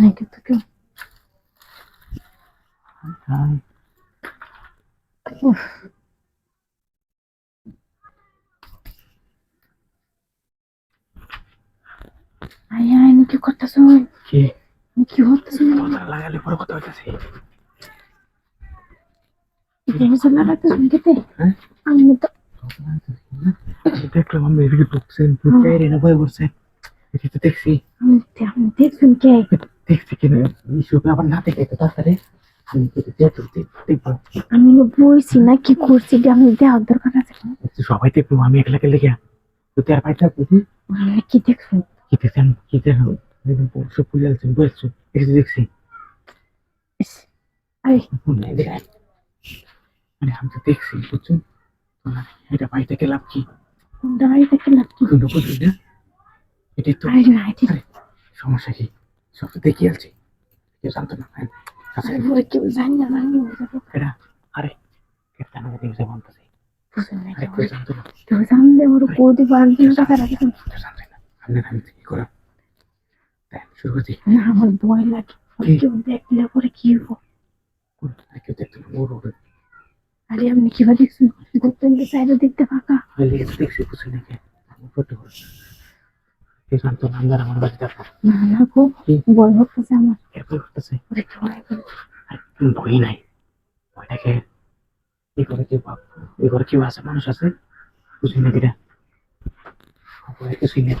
অনেক তো কেউ হাই উফ, আয় আয় নি কি করতেছ কি নি কি করতেছ কথা লাগালে পরে কথা হইতেছে দেবসা লাগাতেছ কেতে হ্যাঁ আমি তো দেখলাম আমি এদিকে ঢুকছেন ঢুকে রেনা বয়ে পড়ছে এটি তো দেখছি আমি দেখছুন কে দেখছি কিনা? ইস্যুকে আবার না দেখে তো তাড়াতাড়ি আমি তো যেহেতু দেখব। আমি না না কি করছি আমি দেওয়ার দরকার আছে সবাই দেখব আমি একলা একলা লেগে। তো তার বুঝি? কি দেখছুন কি দেখছেন কি দেখো সব পুজো আলছেন বলছো দেখছি দেখছি। মানে আমি তো দেখছি বুঝছ? এটা পাইতে গেলাম কি? কোনটা বাড়ি থেকে লাগতো বুঝলি না? এটাই তো সমস্যা কি? সব দেখি আলছি কেউ জানতো না আচ্ছা আরে কেউ জানি না জানি এটা আরে কেটে না দেখে বলতেছি বুঝুন কেউ জানতো না। কেউ জানলে ওর কোদি বাড়ি টাকা রাখবেন জানতো না আমি আমি কি করা শুরু করছি। না আমার ভয় লাগে। কি? কেউ দেখলে পরে কি হব কেউ দেখতো না ওর ওর। আরে আপনি কীভাবে দেখছেন? দেখতেন সাইডে দেখতে ফাঁকা দেখছি বুঝি নাকি আমি পারি কেউ জানতো না আমার বাড়িতে আসব। না না গো ভয় হচ্ছে আমার। এরপর করতেছে ওরে কি ভয় করে। ভয় নাই। ভয়টাকে এই করে কেউ ভাববো এই করে কেউ আছে মানুষ আছে? বুঝি না কিরা ভয় কিছুই নেই।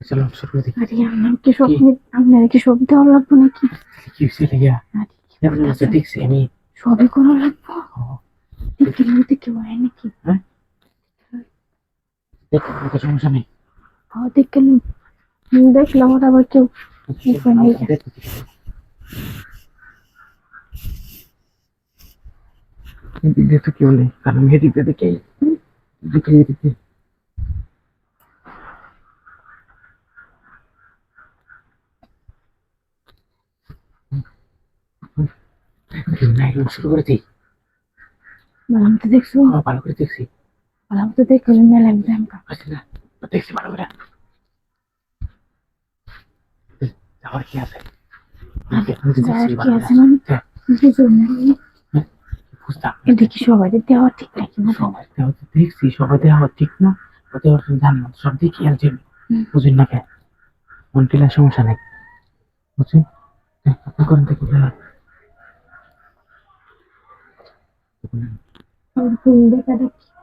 চলো শুরু করে দিই। আরে আমার কি সব আপনার কি সব দেওয়া লাগবে নাকি? কি হয়েছে লেগা আরে কি এমন আছে দেখছি আমি। সবই করা লাগবে? দেখতে কেউ হয় নাকি? দেখো কোনো সমস্যা নেই হ্যাঁ দেখলাম দেখলাম ওরা আবার কেউ উপায় নেই। এদিকে তো কেউ নেই কারণ আমি এদিকে দেখে দেখে এদিকে না একদম শুরু করে দিই বললাম তো দেখছ ও, ভালো করে দেখছি মেলাম জামকা আছে না তো দেখছি ভালো করে। যাওয়ার কি আছে? আমি তো যাওয়ার কি আছে করে। মানে? হ্যাঁ, সবাই দেওয়া ঠিক নাকি না? সবাই দেওয়া দেখছি সবাই দেওয়া ঠিক না? ওর জানি না সব দেখি আর হুম। বুঝুন না কে। মন টিলার সমস্যা নেই। বুঝছেন? হ্যাঁ, আপনি করেন দেখি কোন দেখাটা